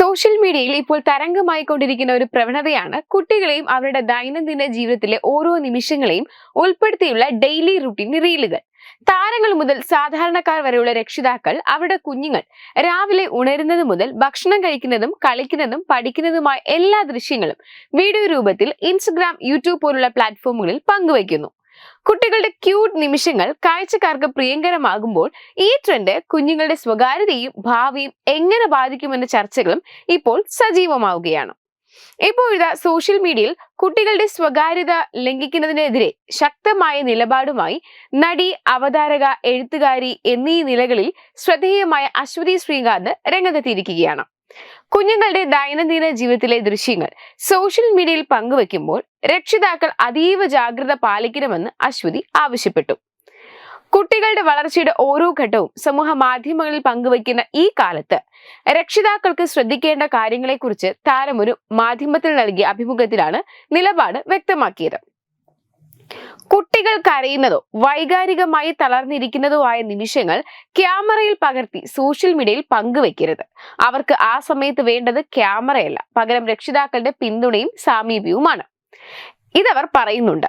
Social മീഡിയയിൽ ഇപ്പോൾ തരംഗമായിക്കൊണ്ടിരിക്കുന്ന ഒരു പ്രവണതയാണ് കുട്ടികളെയും അവരുടെ ദൈനംദിന ജീവിതത്തിലെ ഓരോ നിമിഷങ്ങളെയും ഉൾപ്പെടുത്തിയുള്ള ഡെയിലി റുട്ടീൻ റീലുകൾ. താരങ്ങൾ മുതൽ സാധാരണക്കാർ വരെയുള്ള രക്ഷിതാക്കൾ അവരുടെ കുഞ്ഞുങ്ങൾ രാവിലെ ഉണരുന്നത് മുതൽ ഭക്ഷണം കഴിക്കുന്നതും കളിക്കുന്നതും പഠിക്കുന്നതുമായ എല്ലാ ദൃശ്യങ്ങളും വീഡിയോ രൂപത്തിൽ ഇൻസ്റ്റഗ്രാം യൂട്യൂബ് പോലുള്ള പ്ലാറ്റ്ഫോമുകളിൽ പങ്കുവയ്ക്കുന്നു. കുട്ടികളുടെ ക്യൂട്ട് നിമിഷങ്ങൾ കാഴ്ചക്കാർക്ക് പ്രിയങ്കരമാകുമ്പോൾ ഈ ട്രെൻഡ് കുഞ്ഞുങ്ങളുടെ സ്വകാര്യതയും ഭാവിയും എങ്ങനെ ബാധിക്കുമെന്ന ചർച്ചകളും ഇപ്പോൾ സജീവമാവുകയാണ്. ഇപ്പോൾ ഇതാ സോഷ്യൽ മീഡിയയിൽ കുട്ടികളുടെ സ്വകാര്യത ലംഘിക്കുന്നതിനെതിരെ ശക്തമായ നിലപാടുമായി നടി അവതാരക എഴുത്തുകാരി എന്നീ നിലകളിൽ ശ്രദ്ധേയമായ അശ്വതി ശ്രീകാന്ത് രംഗത്തെത്തിയിരിക്കുകയാണ്. കുഞ്ഞുങ്ങളുടെ ദൈനംദിന ജീവിതത്തിലെ ദൃശ്യങ്ങൾ സോഷ്യൽ മീഡിയയിൽ പങ്കുവെക്കുമ്പോൾ രക്ഷിതാക്കൾ അതീവ ജാഗ്രത പാലിക്കണമെന്ന് അശ്വതി ആവശ്യപ്പെട്ടു. കുട്ടികളുടെ വളർച്ചയുടെ ഓരോ ഘട്ടവും സമൂഹ മാധ്യമങ്ങളിൽ പങ്കുവയ്ക്കുന്ന ഈ കാലത്ത് രക്ഷിതാക്കൾക്ക് ശ്രദ്ധിക്കേണ്ട കാര്യങ്ങളെക്കുറിച്ച് താരം ഒരു മാധ്യമത്തിൽ നൽകിയ അഭിമുഖത്തിലാണ് നിലപാട് വ്യക്തമാക്കിയത്. കുട്ടികൾ കരയുന്നതോ വൈകാരികമായി തളർന്നിരിക്കുന്നതോ ആയ നിമിഷങ്ങൾ ക്യാമറയിൽ പകർത്തി സോഷ്യൽ മീഡിയയിൽ പങ്കുവെക്കരുത്. അവർക്ക് ആ സമയത്ത് വേണ്ടത് ക്യാമറയല്ല. പകരം രക്ഷിതാക്കളുടെ പിന്തുണയും സാമീപ്യവുമാണ്. ഇതവർ പറയുന്നുണ്ട്.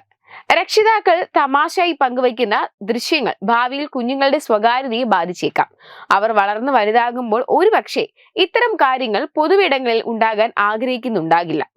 രക്ഷിതാക്കൾ തമാശയായി പങ്കുവയ്ക്കുന്ന ദൃശ്യങ്ങൾ ഭാവിയിൽ കുഞ്ഞുങ്ങളുടെ സ്വകാര്യതയെ ബാധിച്ചേക്കാം. അവർ വളർന്നു വലുതാകുമ്പോൾ ഒരുപക്ഷെ ഇത്തരം കാര്യങ്ങൾ പൊതുവിടങ്ങളിൽ ഉണ്ടാകാൻ ആഗ്രഹിക്കുന്നുണ്ടാകില്ല.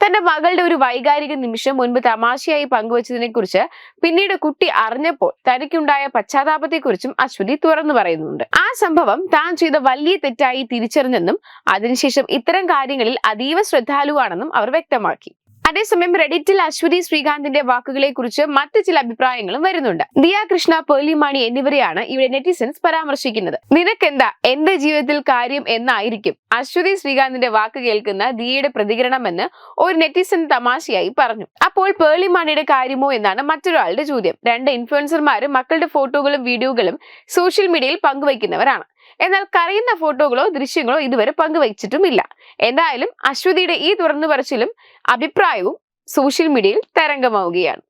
തന്റെ മകളുടെ ഒരു വൈകാരിക നിമിഷം മുൻപ് തമാശയായി പങ്കുവച്ചതിനെ കുറിച്ച് പിന്നീട് കുട്ടി അറിഞ്ഞപ്പോൾ തനിക്കുണ്ടായ പശ്ചാത്താപത്തെക്കുറിച്ചും അശ്വതി തുറന്നു പറയുന്നുണ്ട്. ആ സംഭവം താൻ ചെയ്ത വലിയ തെറ്റായി തിരിച്ചറിഞ്ഞെന്നും അതിനുശേഷം ഇത്തരം കാര്യങ്ങളിൽ അതീവ ശ്രദ്ധാലുവാണെന്നും അവർ വ്യക്തമാക്കി. അതേസമയം റെഡിറ്റിൽ അശ്വതി ശ്രീകാന്തിന്റെ വാക്കുകളെ കുറിച്ച് മറ്റു ചില അഭിപ്രായങ്ങളും വരുന്നുണ്ട്. ദിയ കൃഷ്ണ പേർലിമാണി എന്നിവരെയാണ് ഇവിടെ നെറ്റിസൻസ് പരാമർശിക്കുന്നത്. നിനക്കെന്താ? എന്റെ ജീവിതത്തിൽ കാര്യം എന്നായിരിക്കും അശ്വതി ശ്രീകാന്തിന്റെ വാക്ക് കേൾക്കുന്ന ദിയയുടെ പ്രതികരണമെന്ന് ഒരു നെറ്റിസൻ തമാശയായി പറഞ്ഞു. അപ്പോൾ പേർലിമാണിയുടെ കാര്യമോ എന്നാണ് മറ്റൊരാളുടെ ചോദ്യം. രണ്ട് ഇൻഫ്ലുവൻസർമാരും മക്കളുടെ ഫോട്ടോകളും വീഡിയോകളും സോഷ്യൽ മീഡിയയിൽ പങ്കുവയ്ക്കുന്നവരാണ്. എന്നാൽ കരയുന്ന ഫോട്ടോകളോ ദൃശ്യങ്ങളോ ഇതുവരെ പങ്കുവച്ചിട്ടുമില്ല. എന്തായാലും അശ്വതിയുടെ ഈ തുറന്നു പറച്ചിലും അഭിപ്രായവും സോഷ്യൽ മീഡിയയിൽ തരംഗമാവുകയാണ്.